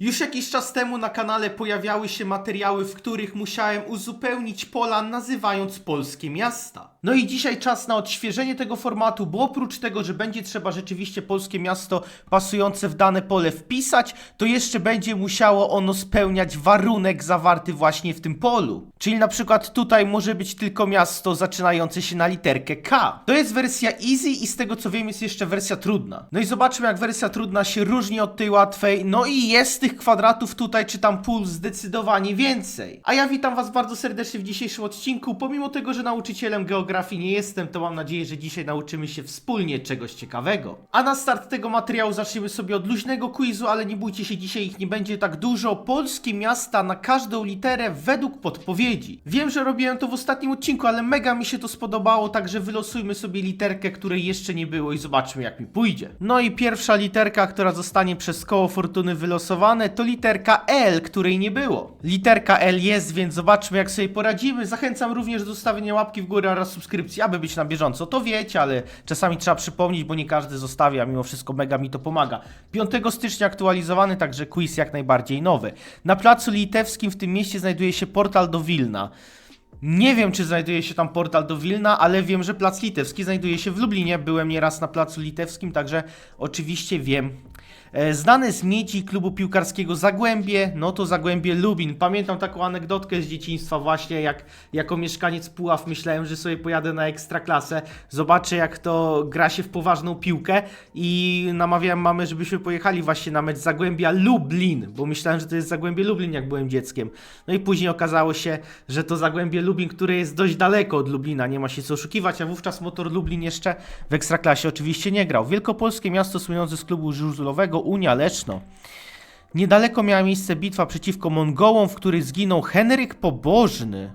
Już jakiś czas temu na kanale pojawiały się materiały, w których musiałem uzupełnić pola nazywając polskie miasta. No i dzisiaj czas na odświeżenie tego formatu, bo oprócz tego, że będzie trzeba rzeczywiście polskie miasto pasujące w dane pole wpisać, to jeszcze będzie musiało ono spełniać warunek zawarty właśnie w tym polu. Czyli na przykład tutaj może być tylko miasto zaczynające się na literkę K. To jest wersja easy i z tego co wiem jest jeszcze wersja trudna. No i zobaczmy jak wersja trudna się różni od tej łatwej. No i jest tych kwadratów tutaj czy tam pól zdecydowanie więcej. A ja witam was bardzo serdecznie w dzisiejszym odcinku. Pomimo tego, że nauczycielem geografii nie jestem, to mam nadzieję, że dzisiaj nauczymy się wspólnie czegoś ciekawego. A na start tego materiału zaczniemy sobie od luźnego quizu, ale nie bójcie się, dzisiaj ich nie będzie tak dużo. Polskie miasta na każdą literę według podpowiedzi. Wiem, że robiłem to w ostatnim odcinku, ale mega mi się to spodobało, także wylosujmy sobie literkę, której jeszcze nie było i zobaczmy jak mi pójdzie. No i pierwsza literka, która zostanie przez koło fortuny wylosowane, to literka L, której nie było. Literka L jest, więc zobaczmy jak sobie poradzimy. Zachęcam również do zostawienia łapki w górę oraz subskrypcji, aby być na bieżąco. To wiecie, ale czasami trzeba przypomnieć, bo nie każdy zostawia, mimo wszystko mega mi to pomaga. 5 stycznia aktualizowany, także quiz jak najbardziej nowy. Na placu litewskim w tym mieście znajduje się portal do Wilna. Nie wiem, czy znajduje się tam portal do Wilna, ale wiem, że plac litewski znajduje się w Lublinie. Byłem nieraz na placu litewskim, także oczywiście wiem. E, Znane z miedzi klubu piłkarskiego Zagłębie, no to Zagłębie Lubin. Pamiętam taką anegdotkę z dzieciństwa właśnie, jak jako mieszkaniec Puław myślałem, że sobie pojadę na ekstraklasę, zobaczę jak to gra się w poważną piłkę i namawiałem mamę, żebyśmy pojechali właśnie na mecz Zagłębia Lublin, bo myślałem, że to jest Zagłębie Lublin, jak byłem dzieckiem. No i później okazało się, że to Zagłębie Lubin, które jest dość daleko od Lublina, nie ma się co oszukiwać, a wówczas Motor Lublin jeszcze w Ekstraklasie oczywiście nie grał. Wielkopolskie miasto słynące z klubu żużlowego Unia Leszno. Niedaleko miała miejsce bitwa przeciwko Mongołom, w której zginął Henryk Pobożny.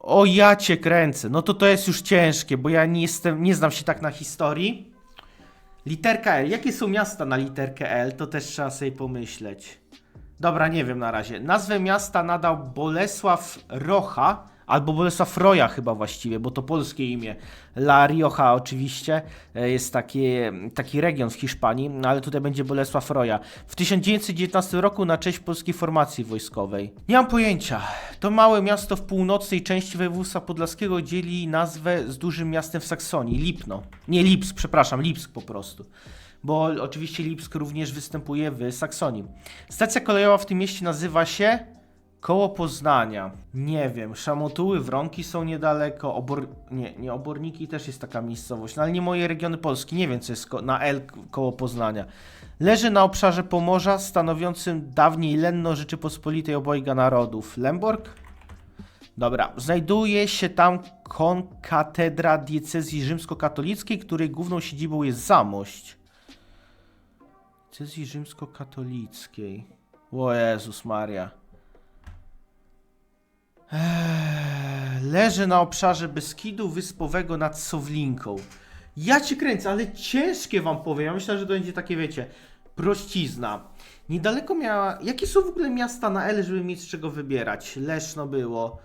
O ja cię kręcę. No to to jest już ciężkie, bo ja nie jestem, nie znam się tak na historii. Literka L. Jakie są miasta na literkę L? To też trzeba sobie pomyśleć. Dobra, nie wiem na razie. Nazwę miasta nadał Bolesław Rocha, albo Bolesław Roja chyba właściwie, bo to polskie imię. La Rioja oczywiście e, jest taki, taki region w Hiszpanii, no ale tutaj będzie Bolesław Roja. W 1919 roku na cześć polskiej formacji wojskowej. Nie mam pojęcia. To małe miasto w północnej części województwa podlaskiego dzieli nazwę z dużym miastem w Saksonii, Lipno. Nie Lipsk, przepraszam, Lipsk po prostu bo oczywiście Lipsk również występuje w Saksonii. Stacja kolejowa w tym mieście nazywa się Koło Poznania. Nie wiem, Szamotuły, Wronki są niedaleko, Obor... Nie, nie, Oborniki też jest taka miejscowość, no ale nie moje regiony Polski, nie wiem co jest ko- na L koło Poznania. Leży na obszarze Pomorza, stanowiącym dawniej lenno Rzeczypospolitej obojga narodów. Lemborg? Dobra, znajduje się tam konkatedra diecezji rzymskokatolickiej, której główną siedzibą jest Zamość. Diecezji rzymskokatolickiej. O Jezus Maria. Eee, leży na obszarze Beskidu Wyspowego nad Sowlinką. Ja cię kręcę, ale ciężkie wam powiem. Ja myślę, że to będzie takie, wiecie, prościzna. Niedaleko miała... Jakie są w ogóle miasta na L, żeby mieć z czego wybierać? Leszno było.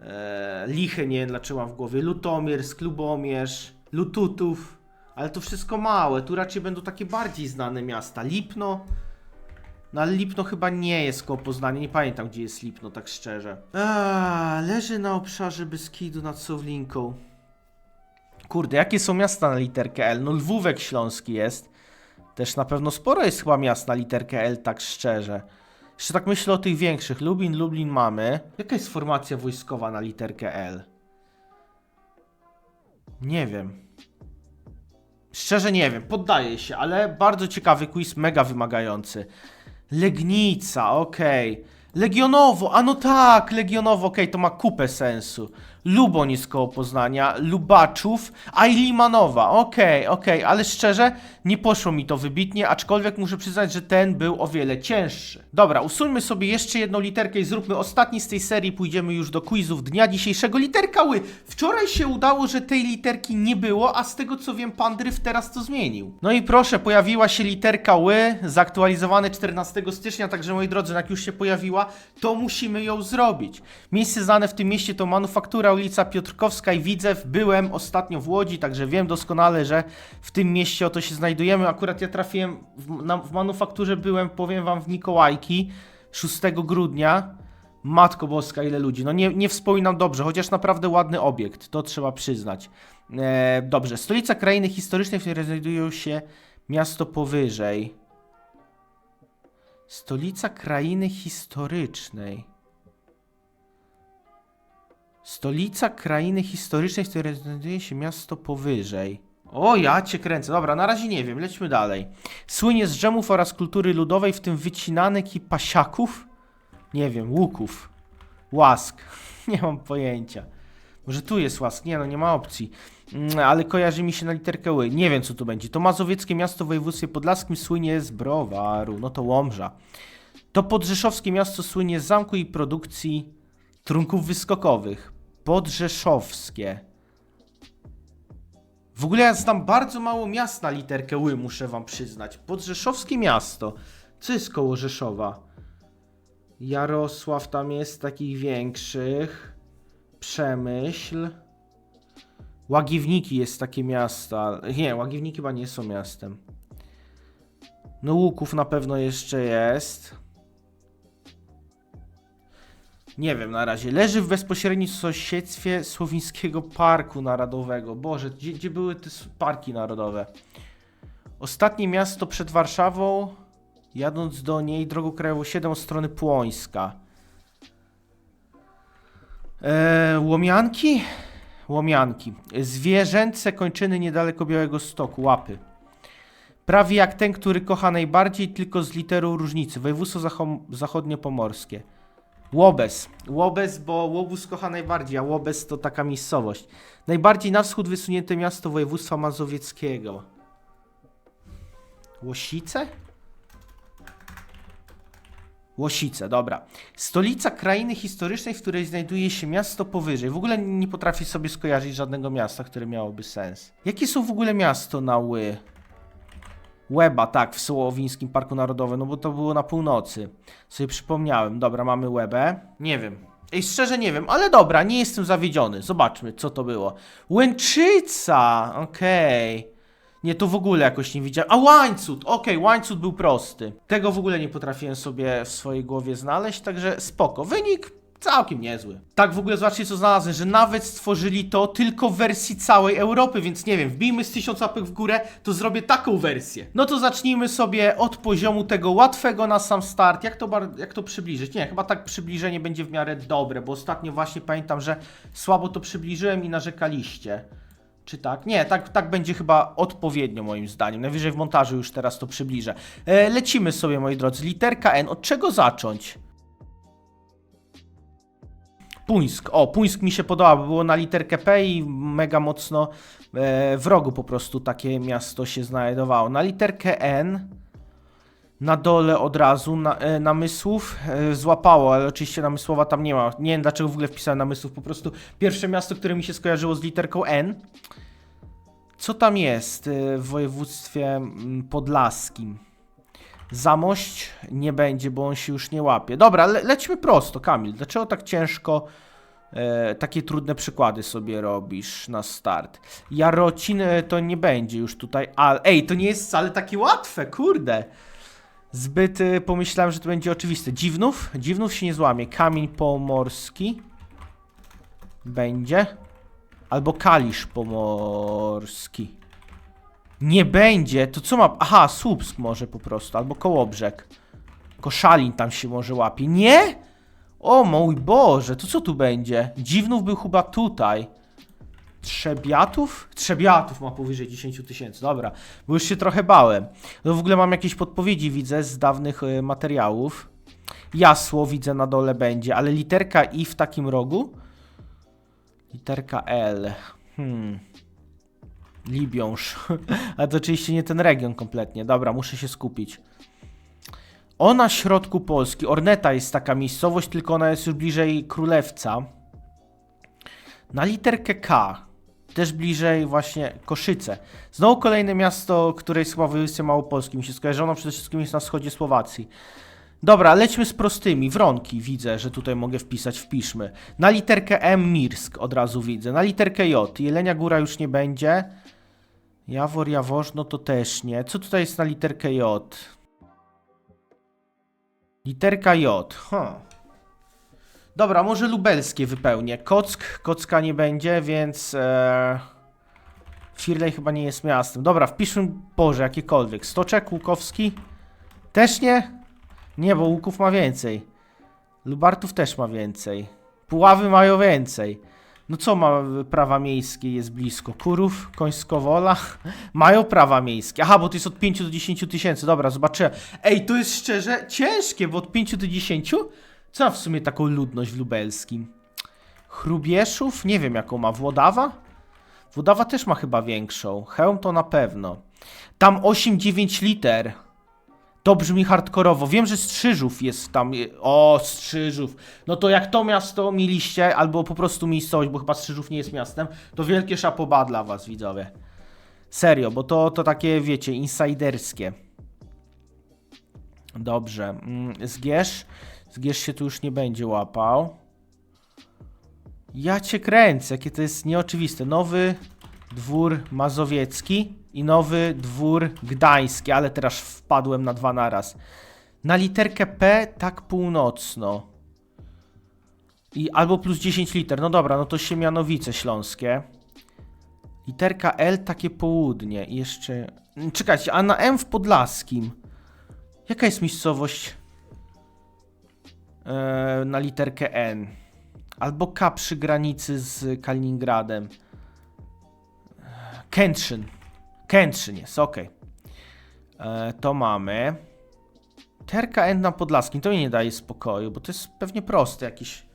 Eee, Lichy, nie wiem dlaczego mam w głowie. Lutomierz, Lubomierz, Lututów. Ale to wszystko małe. Tu raczej będą takie bardziej znane miasta. Lipno. No ale Lipno chyba nie jest koło Poznania. Nie pamiętam, gdzie jest Lipno, tak szczerze. A, leży na obszarze Beskidu nad Sowlinką. Kurde, jakie są miasta na literkę L? No Lwówek Śląski jest. Też na pewno sporo jest chyba miast na literkę L, tak szczerze. Jeszcze tak myślę o tych większych. Lublin, Lublin mamy. Jaka jest formacja wojskowa na literkę L? Nie wiem. Szczerze nie wiem, poddaję się, ale bardzo ciekawy quiz, mega wymagający. Legnica, okej. Legionowo, a no tak, Legionowo, okej, to ma kupę sensu. Luboń jest koło Poznania, Lubaczów, a i Limanowa, okej, okej, ale szczerze, nie poszło mi to wybitnie, aczkolwiek muszę przyznać, że ten był o wiele cięższy. Dobra, usuńmy sobie jeszcze jedną literkę i zróbmy ostatni z tej serii, pójdziemy już do quizów dnia dzisiejszego. Literka ły! Wczoraj się udało, że tej literki nie było, a z tego co wiem, pan Dryf teraz to zmienił. No i proszę, pojawiła się literka ły, zaktualizowane 14 stycznia, także moi drodzy, jak już się pojawiła, to musimy ją zrobić. Miejsce znane w tym mieście to manufaktura ulica Piotrkowska i Widzew. Byłem ostatnio w Łodzi, także wiem doskonale, że w tym mieście oto się znajdujemy. Akurat ja trafiłem w, na, w manufakturze, byłem, powiem wam, w Mikołajki 6 grudnia. Matko Boska, ile ludzi. No nie, nie wspominam dobrze, chociaż naprawdę ładny obiekt, to trzeba przyznać. E, dobrze, stolica krainy historycznej, w której znajduje się miasto powyżej. Stolica krainy historycznej. Stolica krainy historycznej, w której znajduje się miasto powyżej. O, ja cię kręcę. Dobra, na razie nie wiem, lećmy dalej. Słynie z dżemów oraz kultury ludowej, w tym wycinanek i pasiaków? Nie wiem, łuków. Łask. Nie mam pojęcia. Może tu jest łask? Nie no, nie ma opcji. Mm, ale kojarzy mi się na literkę ły. Nie wiem, co tu będzie. To mazowieckie miasto w województwie podlaskim słynie z browaru. No to Łomża. To podrzeszowskie miasto słynie z zamku i produkcji trunków wyskokowych. Podrzeszowskie. W ogóle ja znam bardzo mało miast na literkę ły, muszę wam przyznać. Podrzeszowskie miasto. Co jest koło Rzeszowa? Jarosław tam jest takich większych. Przemyśl. Łagiwniki jest takie miasta. Nie, Łagiwniki chyba nie są miastem. No Łuków na pewno jeszcze jest. Nie wiem na razie. Leży w bezpośrednim sąsiedztwie Słowińskiego Parku Narodowego. Boże, gdzie, gdzie były te parki narodowe? Ostatnie miasto przed Warszawą. Jadąc do niej drogą krajową 7 od strony Płońska. Eee, łomianki? Łomianki. Zwierzęce kończyny niedaleko Białego Stoku. Łapy. Prawie jak ten, który kocha najbardziej, tylko z literą różnicy. Województwo zacho- zachodniopomorskie. Łobez. Łobez, bo Łobuz kocha najbardziej, a Łobez to taka miejscowość. Najbardziej na wschód wysunięte miasto województwa mazowieckiego. Łosice? Łosice, dobra. Stolica krainy historycznej, w której znajduje się miasto powyżej. W ogóle nie potrafię sobie skojarzyć żadnego miasta, które miałoby sens. Jakie są w ogóle miasto na ły? Łeba, tak, w Słowińskim Parku Narodowym, no bo to było na północy. Sobie przypomniałem. Dobra, mamy Łebę. Nie wiem. Ej, szczerze nie wiem, ale dobra, nie jestem zawiedziony. Zobaczmy, co to było. Łęczyca! Okej. Nie, to w ogóle jakoś nie widziałem. A łańcuch! Okej, łańcuch był prosty. Tego w ogóle nie potrafiłem sobie w swojej głowie znaleźć, także spoko. Wynik całkiem niezły. Tak w ogóle zobaczcie co znalazłem, że nawet stworzyli to tylko w wersji całej Europy, więc nie wiem, wbijmy z tysiąc łapek w górę, to zrobię taką wersję. No to zacznijmy sobie od poziomu tego łatwego na sam start. Jak to, jak to przybliżyć? Nie, chyba tak przybliżenie będzie w miarę dobre, bo ostatnio właśnie pamiętam, że słabo to przybliżyłem i narzekaliście. Czy tak? Nie, tak, tak będzie chyba odpowiednio moim zdaniem. Najwyżej w montażu już teraz to przybliżę. E, lecimy sobie, moi drodzy. Literka N. Od czego zacząć? Puńsk. O, Puńsk mi się podoba, bo było na literkę P i mega mocno e, w rogu po prostu takie miasto się znajdowało. Na literkę N na dole od razu na, e, namysłów e, złapało, ale oczywiście namysłowa tam nie ma. Nie wiem dlaczego w ogóle wpisałem namysłów, po prostu pierwsze miasto, które mi się skojarzyło z literką N. Co tam jest e, w województwie mm, podlaskim? Zamość nie będzie, bo on się już nie łapie. Dobra, le lećmy prosto, Kamil. Dlaczego tak ciężko e, takie trudne przykłady sobie robisz na start? Jarocin e, to nie będzie już tutaj, ale ej, to nie jest wcale takie łatwe, kurde. Zbyt y, pomyślałem, że to będzie oczywiste. Dziwnów? Dziwnów się nie złamie. Kamień pomorski. Będzie. Albo kalisz pomorski. Nie będzie. To co ma? Aha, Słupsk może po prostu. Albo Kołobrzeg. Koszalin tam się może łapie. Nie? O mój Boże, to co tu będzie? Dziwnów był chyba tutaj. Trzebiatów? Trzebiatów ma powyżej 10 tysięcy, dobra, bo już się trochę bałem. No w ogóle mam jakieś podpowiedzi, widzę, z dawnych y, materiałów. Jasło widzę na dole będzie, ale literka I w takim rogu? Literka L. Hmm. Libiąż. Ale to oczywiście nie ten region kompletnie. Dobra, muszę się skupić. O na środku Polski. Orneta jest taka miejscowość, tylko ona jest już bliżej Królewca. Na literkę K. Też bliżej właśnie Koszyce. Znowu kolejne miasto, które jest chyba w województwie małopolskim. Mi się skojarzono przede wszystkim jest na wschodzie Słowacji. Dobra, lećmy z prostymi. Wronki widzę, że tutaj mogę wpisać. Wpiszmy. Na literkę M Mirsk od razu widzę. Na literkę J. Jelenia Góra już nie będzie. Jawor, Jaworzno to też nie. Co tutaj jest na literkę J? Literka J. Huh. Dobra, może lubelskie wypełnię. Kock, Kocka nie będzie, więc... E... Firlej chyba nie jest miastem. Dobra, wpiszmy, Boże, jakiekolwiek. Stoczek, Łukowski? Też nie? Nie, bo Łuków ma więcej. Lubartów też ma więcej. Puławy mają więcej. No co ma prawa miejskie, jest blisko? Kurów, Końskowola? Mają prawa miejskie. Aha, bo to jest od 5 do 10 tysięcy. Dobra, zobaczyłem. Ej, to jest szczerze ciężkie, bo od 5 do 10? Co ma w sumie taką ludność w lubelskim? Chrubieszów? Nie wiem jaką ma. Włodawa? Włodawa też ma chyba większą. Chełm to na pewno. Tam 8-9 liter. To brzmi hardkorowo. Wiem, że Strzyżów jest tam. O, Strzyżów. No to jak to miasto mieliście, albo po prostu miejscowość, bo chyba Strzyżów nie jest miastem, to wielkie szapoba dla was, widzowie. Serio, bo to, to takie, wiecie, insiderskie. Dobrze. Mm, Zgierz. Zgierz się tu już nie będzie łapał. Ja cię kręcę, jakie to jest nieoczywiste. Nowy dwór mazowiecki i nowy dwór gdański, ale teraz wpadłem na dwa naraz. Na literkę P tak północno. I albo plus 10 liter. No dobra, no to Siemianowice śląskie. Literka L takie południe. I jeszcze. Czekajcie, a na M w Podlaskim. Jaka jest miejscowość? Eee, na literkę N. Albo K przy granicy z Kaliningradem. Kętrzyn. Kętrzyn jest, ok. E, to mamy. Terka N na Podlaskim. To mi nie daje spokoju, bo to jest pewnie proste jakieś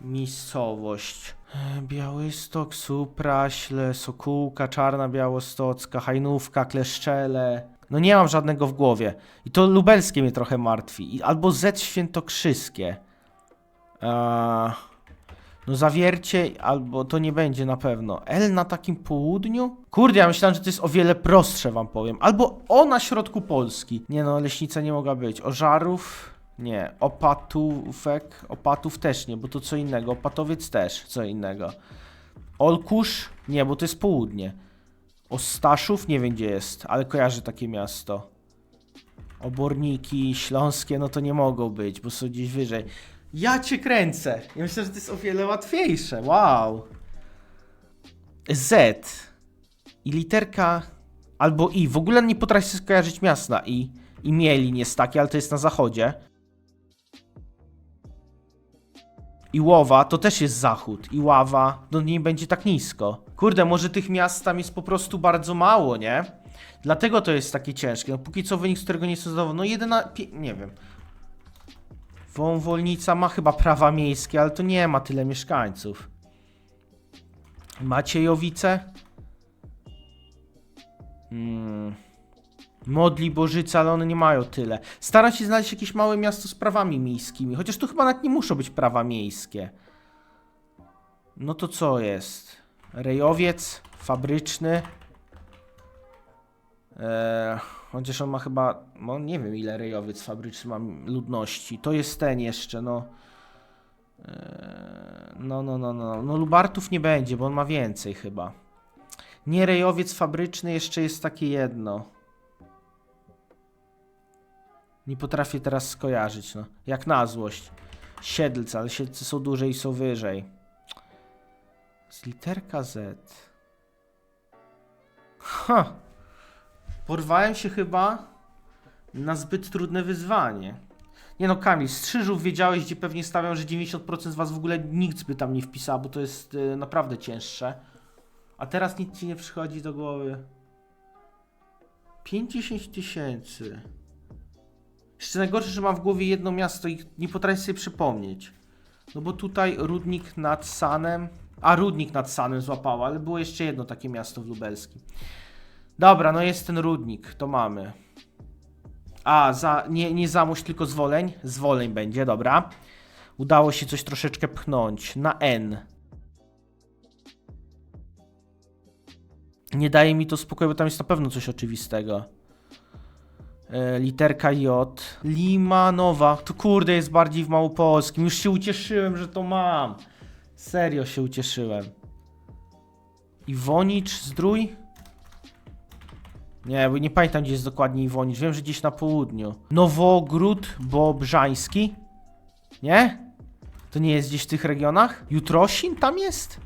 miejscowość. Białystok, Supraśle, Sokółka, Czarna Białostocka, Hajnówka, Kleszczele. No nie mam żadnego w głowie. I to lubelskie mnie trochę martwi. Albo Z świętokrzyskie. Eee... No zawiercie, albo to nie będzie na pewno. L na takim południu? Kurde, ja myślałem, że to jest o wiele prostsze, wam powiem. Albo O na środku Polski. Nie no, Leśnica nie mogła być. Ożarów? Nie. Opatówek? Opatów też nie, bo to co innego. Opatowiec też co innego. Olkusz? Nie, bo to jest południe. Ostaszów? Nie wiem gdzie jest, ale kojarzę takie miasto. Oborniki śląskie, no to nie mogą być, bo są gdzieś wyżej. Ja cię kręcę. Ja myślę, że to jest o wiele łatwiejsze. Wow. Z. I literka albo I. W ogóle nie potrafię skojarzyć miasta I. I Mielin jest takie, ale to jest na zachodzie. I Łowa to też jest zachód. I Ława, no nie będzie tak nisko. Kurde, może tych miast tam jest po prostu bardzo mało, nie? Dlatego to jest takie ciężkie. No póki co wynik, z którego nie jestem zadowolony. No 11, nie wiem. Wąwolnica ma chyba prawa miejskie, ale to nie ma tyle mieszkańców. Maciejowice? Hmm. Modli Bożyce, ale one nie mają tyle. Staram się znaleźć jakieś małe miasto z prawami miejskimi, chociaż tu chyba nawet nie muszą być prawa miejskie. No to co jest? Rejowiec fabryczny. Eee, chociaż on ma chyba, no nie wiem ile rejowiec fabryczny ma ludności. To jest ten jeszcze, no. Eee, no, no, no, no. No Lubartów nie będzie, bo on ma więcej chyba. Nie rejowiec fabryczny, jeszcze jest takie jedno. Nie potrafię teraz skojarzyć, no. Jak na złość. Siedlce, ale siedlce są dłużej i są wyżej. Z literka Z. Ha! Porwałem się chyba na zbyt trudne wyzwanie. Nie no, Kamil, Strzyżów wiedziałeś, gdzie pewnie stawiam, że 90% z was w ogóle nikt by tam nie wpisał, bo to jest y, naprawdę cięższe. A teraz nic ci nie przychodzi do głowy. 50 tysięcy. Jeszcze najgorsze, że mam w głowie jedno miasto i nie potrafię sobie przypomnieć. No bo tutaj Rudnik nad Sanem. A, Rudnik nad Sanem złapała, ale było jeszcze jedno takie miasto w Lubelskim. Dobra, no jest ten Rudnik, to mamy. A, za, nie, nie Zamość, tylko Zwoleń. Zwoleń będzie, dobra. Udało się coś troszeczkę pchnąć. Na N. Nie daje mi to spokoju, bo tam jest na pewno coś oczywistego. E, literka J. Limanowa. To kurde jest bardziej w małopolskim. Już się ucieszyłem, że to mam. Serio się ucieszyłem. Iwonicz, Zdrój? Nie, bo nie pamiętam gdzie jest dokładnie Iwonicz. Wiem, że gdzieś na południu. Nowogród Bobrzański? Nie? To nie jest gdzieś w tych regionach? Jutrosin tam jest?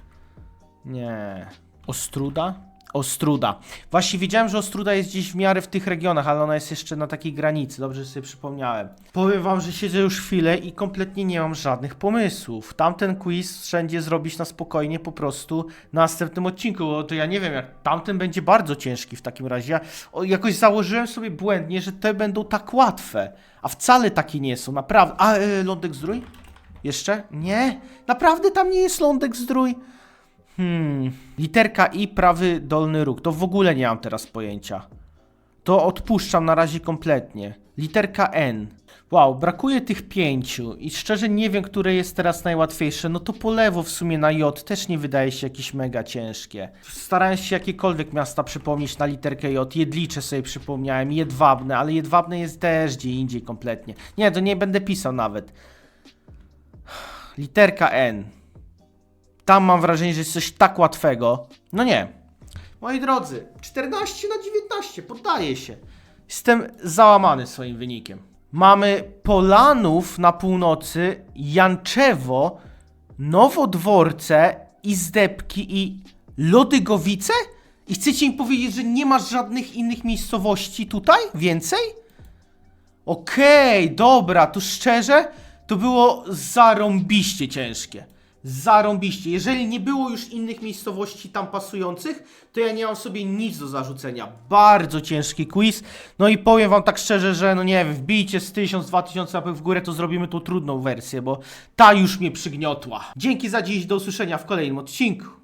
Nie. Ostruda? Ostruda. Właśnie wiedziałem, że Ostruda jest gdzieś w miarę w tych regionach, ale ona jest jeszcze na takiej granicy. Dobrze że sobie przypomniałem. Powiem wam, że siedzę już chwilę i kompletnie nie mam żadnych pomysłów. Tamten quiz wszędzie zrobić na spokojnie po prostu na następnym odcinku, bo to ja nie wiem, jak tamten będzie bardzo ciężki w takim razie. Ja jakoś założyłem sobie błędnie, że te będą tak łatwe, a wcale takie nie są, naprawdę. A, e, Lądek Zdrój? Jeszcze? Nie? Naprawdę tam nie jest Lądek Zdrój? Hmm. Literka I, prawy dolny róg. To w ogóle nie mam teraz pojęcia. To odpuszczam na razie kompletnie. Literka N. Wow, brakuje tych pięciu i szczerze nie wiem, które jest teraz najłatwiejsze. No to po lewo w sumie na J też nie wydaje się jakieś mega ciężkie. Starałem się jakiekolwiek miasta przypomnieć na literkę J. Jedlicze sobie przypomniałem, Jedwabne, ale Jedwabne jest też gdzie indziej kompletnie. Nie, to nie będę pisał nawet. Literka N. Tam mam wrażenie, że jest coś tak łatwego. No nie. Moi drodzy, 14 na 19, poddaję się. Jestem załamany swoim wynikiem. Mamy Polanów na północy, Janczewo, Nowodworce, Izdebki i Lodygowice? I chcecie mi powiedzieć, że nie masz żadnych innych miejscowości tutaj? Więcej? Okej, dobra, to szczerze, to było zarąbiście ciężkie. Zarąbiście. Jeżeli nie było już innych miejscowości tam pasujących, to ja nie mam sobie nic do zarzucenia. Bardzo ciężki quiz. No i powiem wam tak szczerze, że no nie wiem, wbijcie z 1000, 2000 łapek w górę, to zrobimy tą trudną wersję, bo ta już mnie przygniotła. Dzięki za dziś, do usłyszenia w kolejnym odcinku.